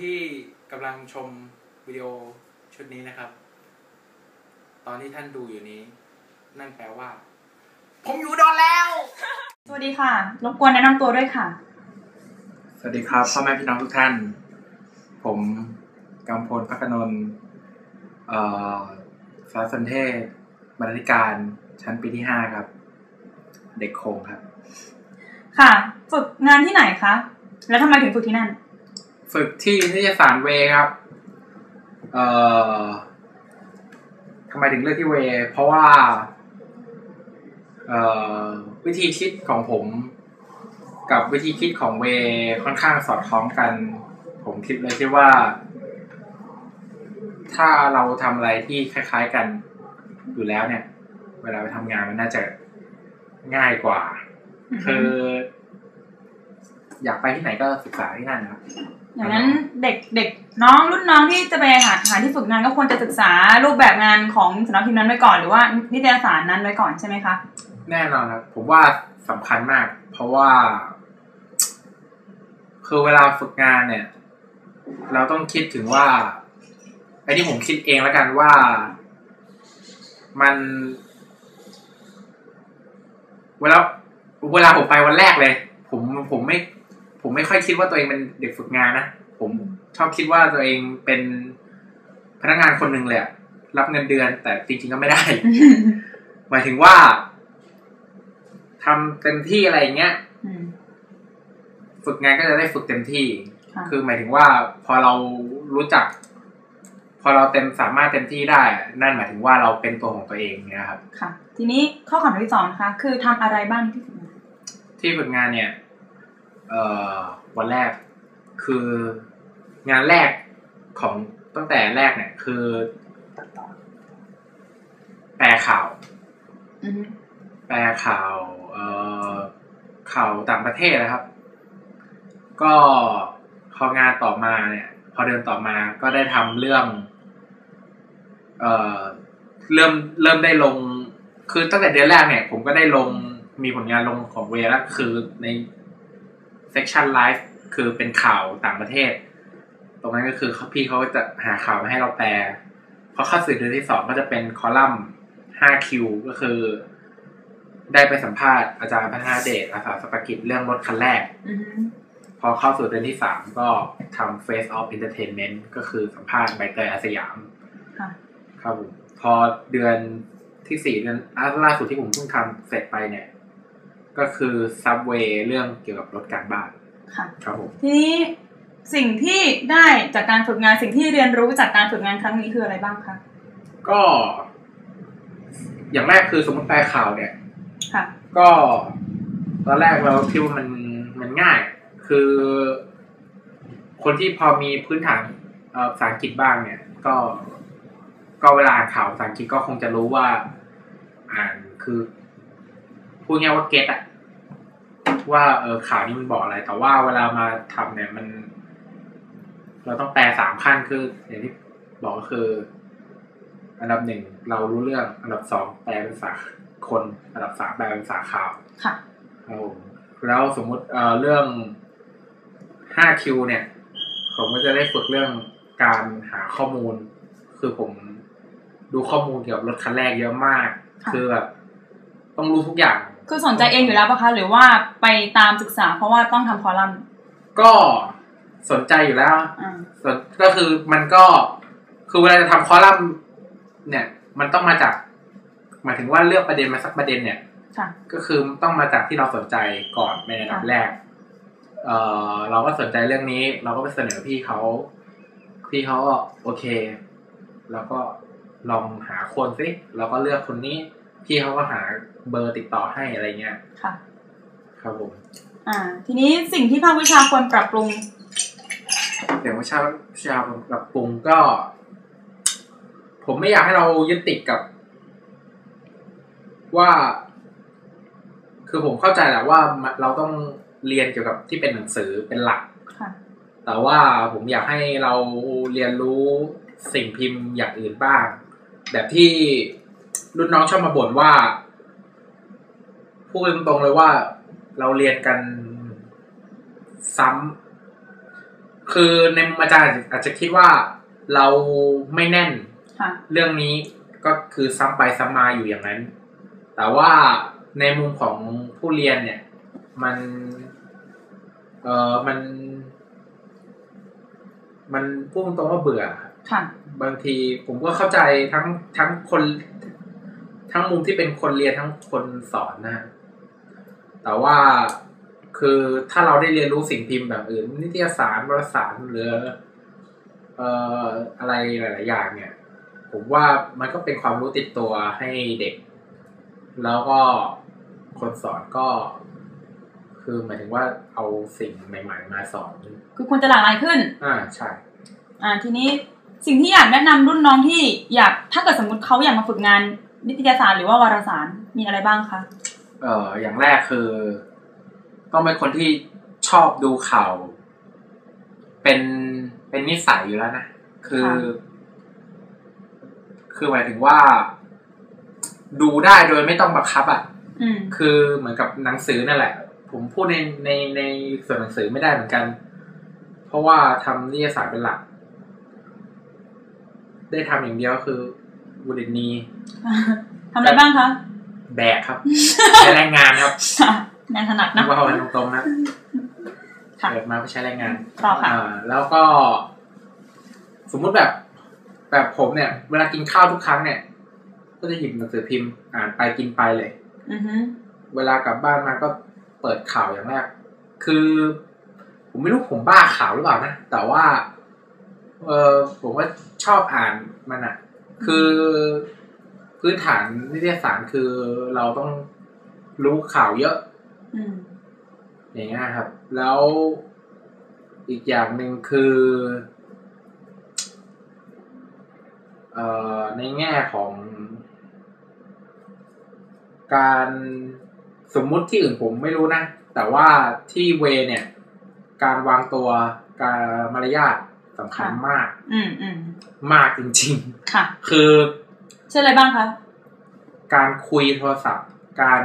ที่กำลังชมวิดีโอชุดนี้นะครับ ตอนที่ท่านดูอยู่นี้ นั่นแปลว่า ผมอยู่ดอนแล้ว สวัสดีค่ะ รบกวนแนะนำตัวด้วยค่ะ สวัสดีครับพ่อแม่พี่น้องทุกท่าน ผมกำพลพักนนท์เอ่อสารสนเทศบรรณาธิการชั้นปีที่ห้าครับ เด็กโคงครับ ค่ะ ฝึกงานที่ไหนคะ แล้วทำไมถึงฝึกที่นั่น ฝึกที่นิตยสารเวครับ เอ่อทำไมถึงเลือกที่เว เพราะว่า เอ่อ วิธีคิดของผม กับวิธีคิดของเวค่อนข้างสอดคล้องกัน ผมคิดเลยที่ว่า ถ้าเราทำอะไรที่คล้าย ๆกันอยู่แล้วเนี่ย เวลาไปทำงานมันน่าจะง่ายกว่า คือ อยากไปที่ไหนก็ศึกษาที่นั่นนะครับ อย่างนั้นเด็กเด็กน้องรุ่นน้องที่จะไปหาหาที่ฝึกงานก็ควรจะศึกษารูปแบบงานของสำนักพิมพ์นั้นไว้ก่อนหรือว่านิตยสารนั้นไว้ก่อนใช่ไหมคะ แน่นอนครับผมว่าสำคัญมาก เพราะว่า คือเวลาฝึกงานเนี่ย เราต้องคิดถึงว่าไอ้ที่ผมคิดเองแล้วกันว่ามันเวลาเวลาผมไปวันแรกเลย ผมผมไม่ ผมไม่ค่อยคิดว่าตัวเองเป็นเด็กฝึกงานนะผมชอบคิดว่าตัวเองเป็นพนักงานคนหนึ่งเลยอะรับเงินเดือน แต่จริงๆก็ไม่ได้ หมายถึงว่าทำเต็มที่อะไรอย่างเงี้ยอืมฝึกงานก็จะได้ฝึกเต็มที่ค่ะคือหมายถึงว่าพอเรารู้จัก พอเราเต็มสามารถเต็มที่ได้ นั่นหมายถึงว่าเราเป็นตัวของตัวเองเนี่ยครับ ค่ะ ทีนี้ข้อคำถามที่สองนะคะ คือทำอะไรบ้างที่ฝึกงานที่ฝึกงานเนี่ยเอ่อ วันแรกคืองานแรกของตั้งแต่แรกเนี่ยคือ แปลข่าวอือฮึแปลข่าวเอ่อข่าวต่างประเทศนะครับ ก็พองานต่อมาเนี่ย พอเดินต่อมาก็ได้ทำเรื่อง เอ่อเริ่มเริ่มได้ลง คือตั้งแต่เดือนแรกเนี่ย ผมก็ได้ลงมีผลงานลงของเวแล้วคือใน เซ c ชันไลฟ์คือเป็นข่าวต่างประเทศ ตรงนั้นก็คือพี่เขาก็จะหาข่าวมาให้เราแปลพอเข้าสู่เดือนที่สองก็จะเป็นคอลัมน์5คิวก็คือ ได้ไปสัมภาษณ์อาจารย์พัฒนาเดชอาสาสปกิจเรื่องรถคันแรกอือฮึพอเข้าสู่เดือนที่สามก็ทำ Face of Entertainment ก็คือสัมภาษณ์ใบเตยอาสยามค่ะครับผมพอเดือนที่สี่เดือนอะล่าสุดที่ผมเพิ่งทำเสร็จไปเนี่ย ก็คือ Subway เรื่องเกี่ยวกับรถการบ้านค่ะครับผมทีนี้สิ่งที่ได้จากการฝึกงานสิ่งที่เรียนรู้จากการฝึกงานครั้งนี้คืออะไรบ้างคะก็ อย่างแรกคือสมมติแปลข่าวเนี่ยค่ะ ก็ตอนแรกเราคิดว่ามันมันง่าย คือ คนที่พอมีพื้นฐานเอ่อภาษาอังกฤษบ้างเนี่ย ก็ก็เวลาอ่านข่าวภาษาอังกฤษก็คงจะรู้ว่า อ่านคือพูดง่ายว่าเก็ตอะ ว่าเออข่าวนี้มันบอกอะไร แต่ว่าเวลามาทำเนี่ยมัน เราต้องแปลสามขั้นคืออย่างที่บอกก็คือ อันดับหนึ่งเรารู้เรื่อง อันดับสองแปลเป็นภาษาคน อันดับสามแปลเป็นภาษาข่าวค่ะครับผมแล้วสมมุติเอ่อเรื่อง5คิวเนี่ยผมก็จะได้ฝึกเรื่องการหาข้อมูล คือผมดูข้อมูลเกี่ยวกับรถคันแรกเยอะมากค่ะคือแบบต้องรู้ทุกอย่าง คือสนใจเองอยู่แล้วปะคะ หรือว่าไปตามศึกษา เพราะว่าต้องทำคอลัมน์ ก็สนใจอยู่แล้วอ่า สนก็คือมันก็คือเวลาจะทำคอลัมน์เนี่ย มันต้องมาจากหมายถึงว่าเลือกประเด็นมาสักประเด็นเนี่ย ค่ะ ก็คือต้องมาจากที่เราสนใจก่อนในอันดับค่ะ แรก เออเราก็สนใจเรื่องนี้ เราก็ไปเสนอพี่เขา พี่เขาก็โอเค แล้วก็ลองหาคนสิเราก็เลือกคนนี้ พี่เขาก็หาเบอร์ติดต่อให้อะไรเงี้ยค่ะ ครับผม อ่า ทีนี้สิ่งที่ภาควิชาควรปรับปรุงเดี๋ยววิชาวิชาปรับปรุงก็ ผมไม่อยากให้เรายึดติดกับ ว่า คือผมเข้าใจแหละว่ามันเราต้องเรียนเกี่ยวกับที่เป็นหนังสือเป็นหลักค่ะแต่ว่าผมอยากให้เราเรียนรู้สิ่งพิมพ์อย่างอื่นบ้าง แบบที่ รุ่นน้องชอบมาบ่นว่าพูดตรงๆเลยว่าเราเรียนกันซ้ำคือในมุมอาจารย์อาจจะคิดว่าเราไม่แน่นค่ะเรื่องนี้ก็คือซ้ำไปซ้ำมาอยู่อย่างนั้น แต่ว่าในมุมของผู้เรียนเนี่ย มัน เออมัน มันพูดตรงๆว่าเบื่อค่ะบางทีผมก็เข้าใจทั้งทั้งคน ทั้งมุมที่เป็นคนเรียนทั้งคนสอนนะฮะแต่ว่าคือถ้าเราได้เรียนรู้สิ่งพิมพ์แบบอื่น นิตยสารวารสารหรือเอ่ออะไรหลาย ๆ อย่างเนี่ย ผมว่ามันก็เป็นความรู้ติดตัวให้เด็ก แล้วก็คนสอนก็คือหมายถึงว่าเอาสิ่งใหม่ ๆ มาสอน คือควรจะหลากหลายขึ้น อ่าใช่ อ่าทีนี้สิ่งที่อยากแนะนำรุ่นน้องที่อยากถ้าเกิดสมมติเขาอยากมาฝึกงาน นิตยสารหรือว่าวารสารมีอะไรบ้างคะเอ่ออย่างแรกคือ ต้องเป็นคนที่ชอบดูข่าวเป็นเป็นนิสัยอยู่แล้วนะคือ คือหมายถึงว่า ดูได้โดยไม่ต้องบังคับอะอืมคือเหมือนกับหนังสือนั่นแหละ ผมพูดในในในส่วนหนังสือไม่ได้เหมือนกัน เพราะว่าทำนิตยสารเป็นหลัก ได้ทำอย่างเดียวคือ บุรินีทำอะไรบ้างคะ แบกครับใช้แรงงานครับงานถนัดนึนะกว่าเอากันตรงๆนะค่ะเกิดมาเพื่อใช้แรงงานต่อค่ะอ่าแล้วก็ สมมุติแบบ แบบผมเนี่ย เวลากินข้าวทุกครั้งเนี่ย ก็จะหยิบหนังสือพิมพ์อ่านไปกินไปเลยอือฮึเวลากลับบ้านมาก็เปิดข่าวอย่างแรก คือ ผมไม่รู้ผมบ้าข่าวหรือเปล่านะ แต่ว่า เออผมว่าชอบอ่านมันอะ คือพื้นฐานนิตยสารคือเราต้องรู้ข่าวเยอะอืมอย่างเงี้ยครับ แล้วอีกอย่างหนึ่งคือเอ่อในแง่ของการสมมุติที่อื่นผมไม่รู้นะ แต่ว่าที่เวเนี่ย การวางตัวการมารยาท สำคัญมาก อืมอืมมากจริงค่ะๆคือเช่นอะไรบ้างคะการคุยโทรศัพท์ การ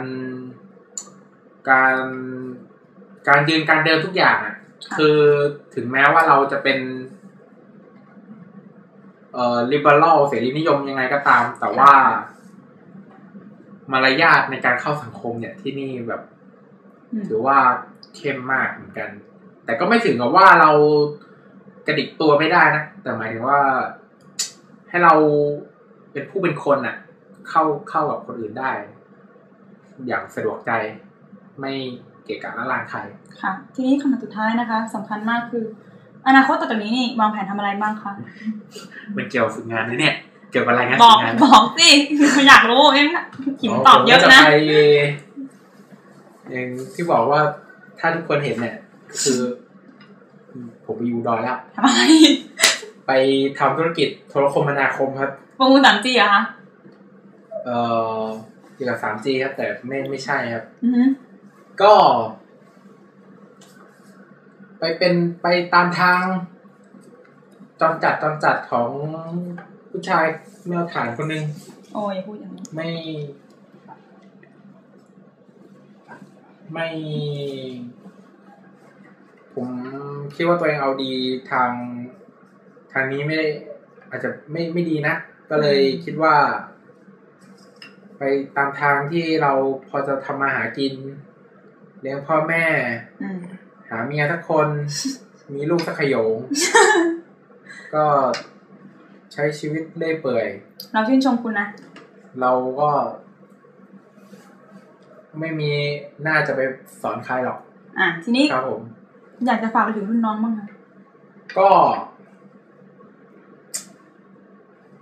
การการยืนการเดินทุกอย่างอะ คือถึงแม้ว่าเราจะเป็น เอ่อ liberal เสรีนิยมยังไงก็ตาม แต่ว่ามารยาทในการเข้าสังคมเนี่ยที่นี่แบบอืมถือว่าเข้มมากเหมือนกัน แต่ก็ไม่ถึงกับว่าเรา กระดิกตัวไม่ได้นะ แต่หมายถึงว่า ให้เราเป็นผู้เป็นคนอะเข้าเข้ากับคนอื่นได้ อย่างสะดวกใจไม่เกะกะละลานใครค่ะ ทีนี้คำถามสุดท้ายนะคะสำคัญมากคือ อนาคตต่อจากนี้นี่วางแผนทำอะไรบ้างคะมันเกี่ยวกับฝึกงานนะเนี่ย เกี่ยวกับอะไรายงานบฝึอกกงานบอกสิอยากรู้เอ็มขิมตอบเยอะผมก็นะจไปอย่างที่บอกว่าถ้าทุกคนเห็นเนี่ย คือ ผมไปอยู่ดอยแล้วทำไมไปทำธุรกิจโทรคมนาคมครับประมูลสามจีอะคะเอ่อเกี่ยวกับ 3G ครับ แต่ไม่ไม่ใช่ครับอือฮึก็ ไปเป็นไปตามทางจอมจัดจอมจัดของผู้ชายแมวฐานคนหนึ่งโอ้ยอย่าพูดอย่างนี้ไม่ ไม่ ผมคิดว่าตัวเองเอาดีทางทางนี้ไม่ได้อาจจะไม่ไม่ดีนะ ก็เลยคิดว่า ไปตามทางที่เราพอจะทำมาหากิน เลี้ยงพ่อแม่อืมหาเมียสักคน มีลูกสักขโยง ก็ใช้ชีวิตเล่อยเปื่อย เราชื่นชมคุณนะ เราก็ ไม่มีน่าจะไปสอนใครหรอก อะทีนี้ครับผม อยากจะฝากไปถึงรุ่นน้องบ้างคะก็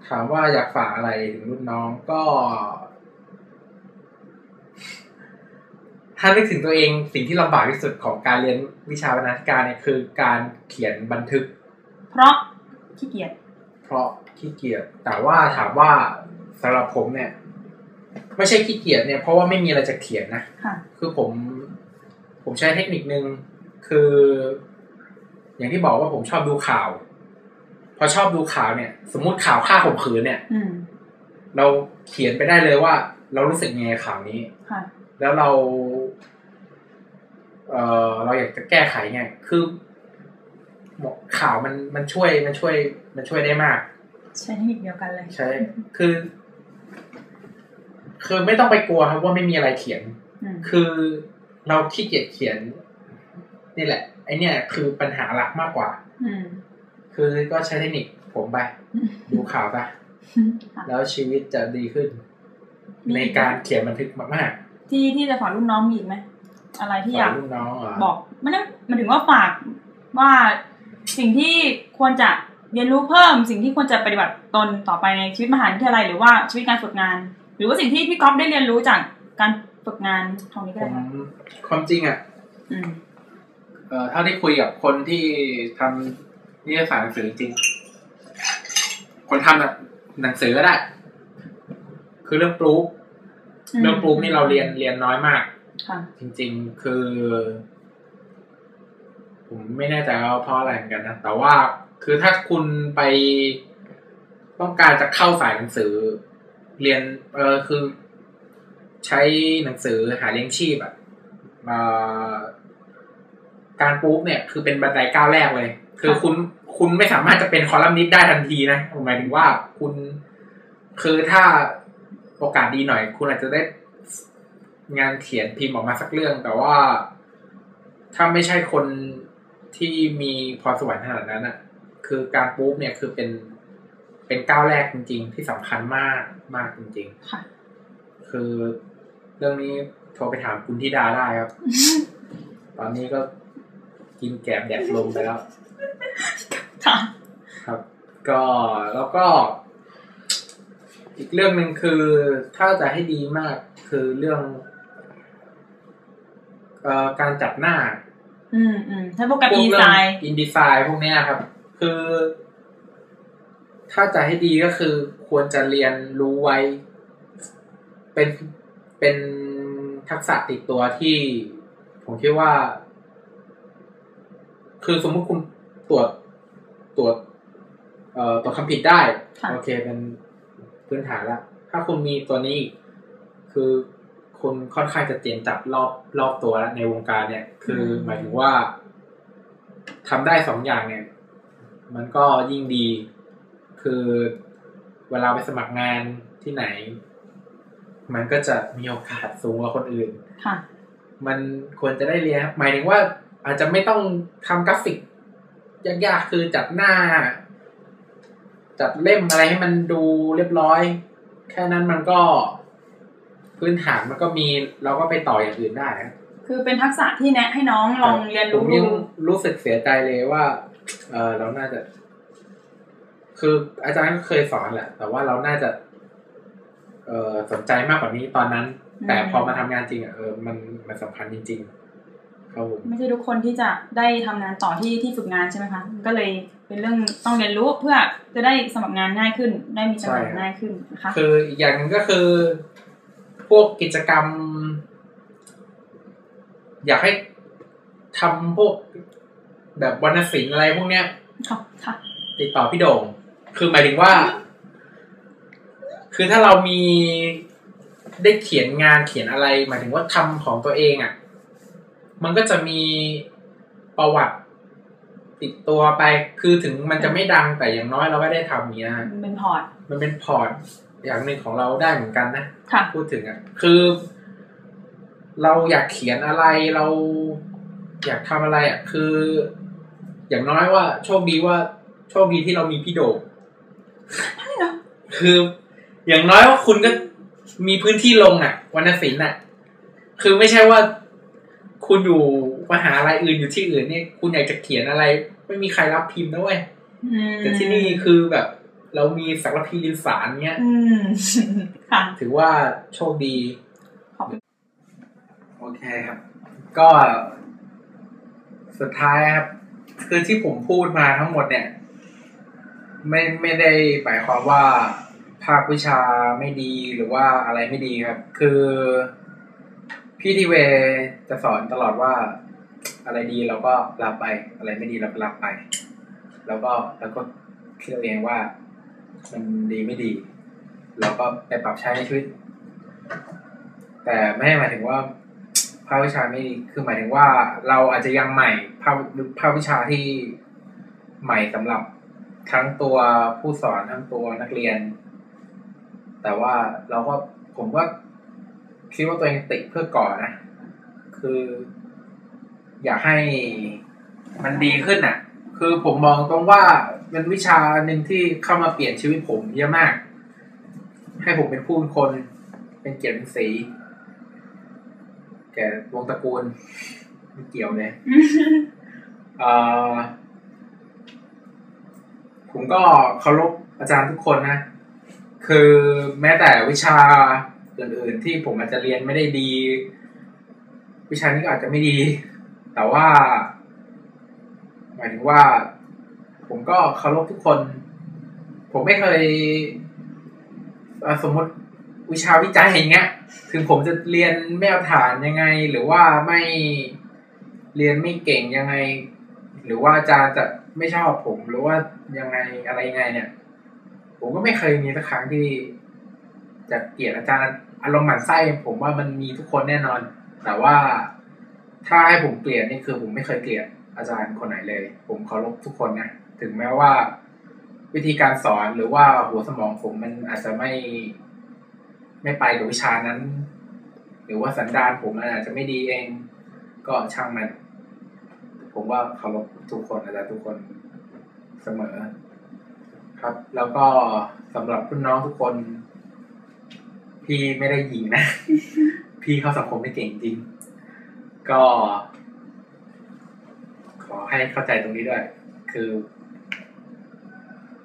ถามว่าอยากฝากอะไรถึงรุ่นน้องก็ ถ้านึกถึงตัวเองสิ่งที่ลำบากที่สุดของการเรียนวิชาบรรณาธิการเนี่ยคือการเขียนบันทึก เพราะขี้เกียจเพราะขี้เกียจแต่ว่าถามว่าสำหรับผมเนี่ย ไม่ใช่ขี้เกียจเนี่ยเพราะว่าไม่มีอะไรจะเขียนนะค่ะคือผม ผมใช้เทคนิคนึง คือ อย่างที่บอกว่าผมชอบดูข่าว พอชอบดูข่าวเนี่ย สมมุติข่าวฆ่าข่มขืนเนี่ยอืมเราเขียนไปได้เลยว่า เรารู้สึกยังไงกับข่าวนี้ค่ะแล้วเรา เออเราอยากจะแก้ไขไงคือข่าวมันมันช่วยมันช่วย มันช่วยได้มาก ใช้เทคนิคเดียวกันเลยใช่คือ คือไม่ต้องไปกลัวครับว่าไม่มีอะไรเขียนอืมคือเราขี้เกียจเขียน นี่แหละ ไอเนี่ยคือปัญหาหลักมากกว่าอืมคือก็ใช้เทคนิคผมไป ดูข่าวซะค่ะแล้วชีวิตจะดีขึ้น ในการเขียนบันทึกมากที่ที่จะฝากรุ่นน้องมีอีกไหมอะไรๆที่สอยาอกนลูกน้องเหรอบอกไม่ได้หมันถึงว่าฝากว่าสิ่งที่ควรจะเรียนรู้เพิ่ม สิ่งที่ควรจะปฏิบัติตนต่อไปในชีวิตมหาวิทยาลัยหรือว่าชีวิตการฝึกงาน หรือว่าสิ่งที่พี่ก๊อฟได้เรียนรู้จากการฝึกงานตรงนี้ก็ผได้มค่ะความจริงอะอืม เอ่อถ้าได้คุยกับคนที่ทำนิตยสารหนังสือจริงๆคนทำน่ะหนังสือก็ได้ คือเรื่องปลูกเรื่องปลูกนี่เราเรียนเรียนน้อยมากค่ะจริง ๆ คือ ผมไม่แน่ใจว่าเพราะอะไรเหมือนกันนะแต่ว่าคือถ้าคุณไปต้องการจะเข้าสายหนังสือ เรียน เออคือ ใช้หนังสือหาเลี้ยงชีพอะเอ่อ การปลูกเนี่ยคือเป็นบันไดก้าวแรกเลย คือคุณคุณไม่สามารถจะเป็นคอลัมนิสต์ได้ทันทีนะหมายถึงว่าคุณ คือถ้าโอกาสดีหน่อย คุณอาจจะได้งานเขียนพิมพ์ออกมาสักเรื่อง แต่ว่าถ้าไม่ใช่คนที่มีพรสวรรค์ขนาดนั้นอะคือการปุ๊บเนี่ยคือเป็นเป็นก้าวแรกจริง ๆ ที่สำคัญมากมากจริงค่ะๆคือเรื่องนี้โทรไปถามคุณธิดาได้ครับ ตอนนี้ก็ กินแกบแดดลมไปแล้วค่ะครับ ก็แล้วก็ อีกเรื่องหนึ่งคือถ้าจะให้ดีมากคือเรื่องเอ่อการจัดหน้า อืมอืมถ้าพวกการพวดีกไซเรื่องน์อินดีไซน์พวกเนี้ยครับ คือ ถ้าจะให้ดีก็คือ ควรจะเรียนรู้ไว้ เป็นเป็นทักษะติดตัวที่ ผมคิดว่า คือสมมุติคุณตรวจตรวจเอ่อตรวจคำผิดได้ค่ะโอเคเป็นพื้นฐานละ ถ้าคุณมีตัวนี้อีกคือคุณค่อนข้างจะเจียนจับรอบรอบตัวแล้วในวงการเนี่ย คืออมหมายถึงว่าทำได้สองอย่างเนี่ย มันก็ยิ่งดี คือเวลาไปสมัครงานที่ไหน มันก็จะมีโอกาสสูงกว่าคนอื่น ค่ะ มันควรจะได้เรียนครับหมายถึงว่า อาจจะไม่ต้องทำกราฟิก ยากๆ คือจัดหน้า จัดเล่มอะไรให้มันดูเรียบร้อย แค่นั้นมันก็พื้นฐานมันก็มีเราก็ไปต่ออย่างอื่นได้นะคือเป็นทักษะที่แนะให้น้องลองเรียนผรู้มดูยังรู้สึกเสียใจเลยว่า เออเราน่าจะ คืออาจารย์ก็เคยสอนแหละ แต่ว่าเราน่าจะ เออสนใจมากกว่านี้ตอนนั้น แต่พอมาทำงานจริงอะเออมันมันสำคัญจริงๆครับผม ไม่ใช่ทุกคนที่จะได้ทำงานต่อที่ที่ฝึกงานใช่ไหมคะ ก็เลยเป็นเรื่องต้องเรียนรู้เพื่อจะได้สมัครงานง่ายขึ้น ได้มีตำแหน่งง่ายขึ้นนะคะคืออีกอย่างหนึงก็คือ พวกกิจกรรม อยากให้ทำพวกแบบวรรณศิลป์อะไรพวกเนี้ยค่ะค่ะติดต่อพี่โด่ง คือหมายถึงว่า คือถ้าเรามีได้เขียนงานเขียนอะไร หมายถึงว่าทำของตัวเองอะ่ะ มันก็จะมีประวัติติดตัวไป คือถึงมันจะไม่ดังแต่อย่างน้อยเราก็ได้ทำอย่างนี้ยมันเป็นพอร์ต มันเป็นพอร์ตอย่างหนึ่งของเราได้เหมือนกันนะค่ะพูดถึงอะ คือ เราอยากเขียนอะไรเราอยากทำอะไรอะ คือ อย่างน้อยว่า โชคดีว่า โชคดีที่เรามีพี่โดงคือ อย่างน้อยว่าคุณก็มีพื้นที่ลงอะวรรณศิลป์อะ คือไม่ใช่ว่า คุณอยู่มหาลัยอื่นอยู่ที่อื่นเนี่ยคุณอยากจะเขียนอะไร ไม่มีใครรับพิมพ์นะเว้ยอืมแต่ที่นี่คือแบบ เรามีสักรพีลินสารเนี้ยอืมค่ะถือว่าโชคดีขอบคุณโอเคครับ ก็ สุดท้ายครับ คือที่ผมพูดมาทั้งหมดเนี่ย ไม่ไม่ได้หมายความว่าภาควิชาไม่ดีหรือว่าอะไรไม่ดีครับ คือ พี่ทีเวจะสอนตลอดว่า อะไรดีเราก็รับไป อะไรไม่ดีเราก็รับไป แล้วก็แล้วก็คิดเอาเองว่า มันดีไม่ดี เราก็ไปปรับใช้ในชีวิต แต่ไม่ได้หมายถึงว่าภาควิชาไม่ดีคือหมายถึงว่าเราอาจจะยังใหม่ภาคภาควิชาที่ใหม่สำหรับทั้งตัวผู้สอนทั้งตัวนักเรียน แต่ว่าเราก็ผมก็ คิดว่าตัวเองติเพื่อก่อนนะ คือ อยากให้มันดีขึ้นอะ คือผมมองตรงว่าเป็นวิชาหนึ่งที่เข้ามาเปลี่ยนชีวิตผมเยอะมาก ให้ผมเป็นผู้เป็นคน เป็นเกียรติเป็นสีแก่วงตระกูลไม่เกี่ยวเลยเอ่อผมก็เคารพอาจารย์ทุกคนนะ คือแม้แต่วิชา อื่นๆที่ผมอาจจะเรียนไม่ได้ดี วิชานี้ก็อาจจะไม่ดี แต่ว่า หมายถึงว่า ผมก็เคารพทุกคน ผมไม่เคยสมมติวิชาวิจัยอย่างเงี้ย ถึงผมจะเรียนไม่เอาฐานยังไง หรือว่าไม่เรียนไม่เก่งยังไง หรือว่าอาจารย์จะไม่ชอบผมหรือว่ายังไงอะไรยังไงเนี่ย ผมก็ไม่เคยมีสักครั้งที่ จะเกลียดอาจารย์อารมณ์หมันไส้ผมว่ามันมีทุกคนแน่นอน แต่ว่าถ้าให้ผมเกลียดนี่คือผมไม่เคยเกลียดอาจารย์คนไหนเลย ผมเคารพทุกคนนะถึงแม้ว่า วิธีการสอนหรือว่าหัวสมองผมมันอาจจะไม่ ไม่ไปกับวิชานั้น หรือว่าสันดานผมมันอาจจะไม่ดีเอง ก็ช่างมัน ผมว่าเคารพทุกคนอาจารย์ทุกคนเสมอ ครับ แล้วก็สำหรับรุ่นน้องทุกคน พี่ไม่ได้ยิงนะ พี่เข้าสังคมไม่เก่งจริง ก็ ขอให้เข้าใจตรงนี้ด้วย คือ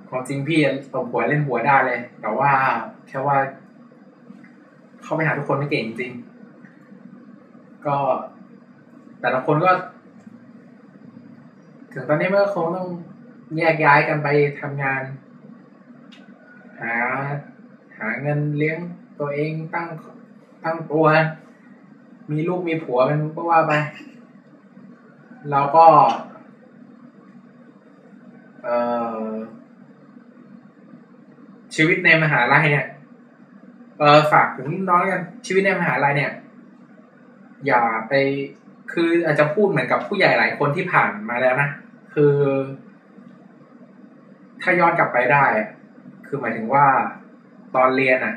ความจริงพี่ตบหัวเล่นหัวได้เลย แต่ว่าแค่ว่า เข้าไปหาทุกคนไม่เก่งจริง ก็ แต่ละคนก็ ถึงตอนนี้มันก็คงต้องแยกย้ายกันไปทำงาน หา หาเงินเลี้ยง ตัวเองตั้งตั้งตัว มีลูกมีผัวมันก็ว่าไป เราก็ เอ่อ ชีวิตในมหาลัยเนี่ยเออฝากถึงรุ่นน้องกันชีวิตในมหาลัยเนี่ย อย่าไปคืออาจจะพูดเหมือนกับผู้ใหญ่หลายคนที่ผ่านมาแล้วนะ คือ ถ้าย้อนกลับไปได้ คือหมายถึงว่าตอนเรียนอะ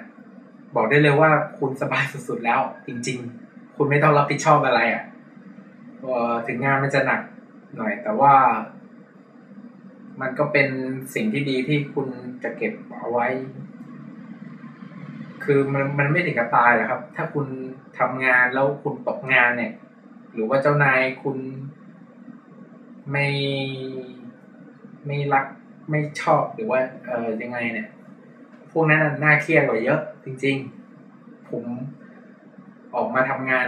บอกได้เลยว่าคุณสบายสุดๆแล้ว จริง ๆ คุณไม่ต้องรับผิดชอบอะไรอะเอ่อถึงงานมันจะหนักหน่อย แต่ว่า มันก็เป็นสิ่งที่ดีที่คุณจะเก็บเอาไว้ คือมันมันไม่ถึงกับตายหรอกครับ ถ้าคุณทำงานแล้วคุณตกงานเนี่ย หรือว่าเจ้านายคุณไม่ไม่รักไม่ชอบหรือว่า เออยังไงเนี่ย พวกนั้นน่าเครียดกว่าเยอะ จริง ๆ ผมออกมาทำงาน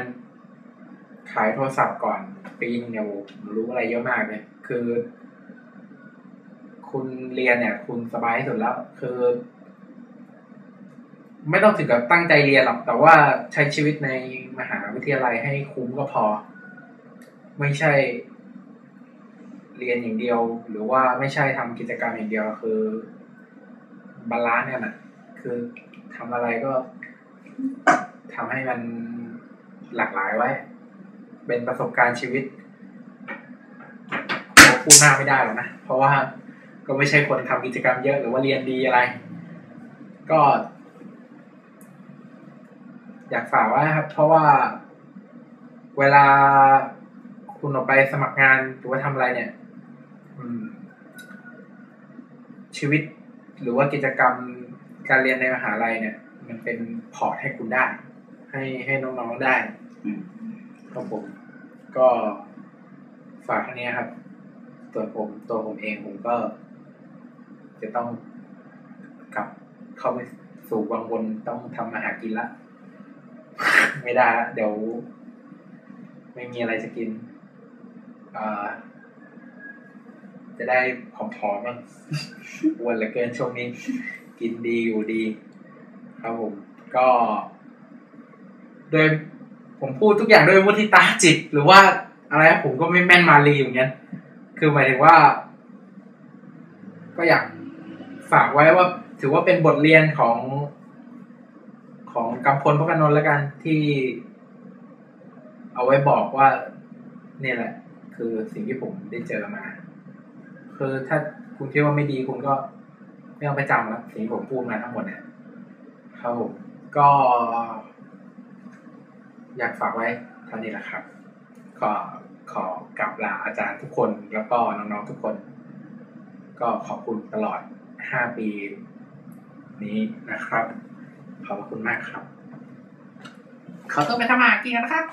ขายโทรศัพท์ก่อนปีนึงเนี่ยผมรู้อะไรเยอะมากเลยคือ คุณเรียนเนี่ย คุณสบายที่สุดแล้ว คือ ไม่ต้องถึงกับตั้งใจเรียนหรอก แต่ว่าใช้ชีวิตในมหาวิทยาลัยให้คุ้มก็พอ ไม่ใช่ เรียนอย่างเดียว หรือว่าไม่ใช่ทำกิจกรรมอย่างเดียวคือ บาลานซ์กันนะคือทำอะไรก็ทำให้มันหลากหลายไว้ เป็นประสบการณ์ชีวิตพูดหน้าไม่ได้หรอกนะ เพราะว่าก็ไม่ใช่คนทำกิจกรรมเยอะหรือว่าเรียนดีอะไร ก็ อยากฝากไว้ครับ เพราะว่าเวลาคุณออกไปสมัครงานหรือว่าทำอะไรเนี่ยชีวิต หรือว่ากิจกรรมการเรียนในมหาลัยเนี่ย มันเป็นพอร์ตให้คุณได้ ให้ให้น้องๆได้อืมครับผม ก็ฝากอันเนี้ยครับ ตัวผมตัวผมเองผมก็ จะต้องกลับเข้าไปสู่วังวนต้องทำมาหากินละ ไม่ได้ละเดี๋ยว ไม่มีอะไรจะกินอ่า จะได้ผอมๆบ้างอ้วนเหลือเกินช่วงนี้ กินดีอยู่ดี ครับผมก็โดยผมพูดทุกอย่างด้วยมุทิตาจิต หรือว่าอะไรผมก็ไม่แม่นมาลีอย่างเงี้ยคือหมายถึงว่า ก็อยากฝากไว้ว่า ถือว่าเป็นบทเรียนของ ของกำพลพกนนท์แล้วกันที่ เอาไว้บอกว่า เนี่ยแหละ คือสิ่งที่ผมได้เจอมา คือถ้าคุณคิดว่าไม่ดีคุณก็ไม่ต้องไปจำแล้วสิ่งผมพูดมาทั้งหมดเนี่ยครับผมก็ อยากฝากไว้เท่านี้แหละครับ ก็ขอกลับลาอาจารย์ทุกคนแล้วก็น้องๆทุกคน ก็ขอบคุณตลอดห้าปี นี้นะครับ ขอบคุณมากครับขอตัวไปทำอาหารกินนะครับ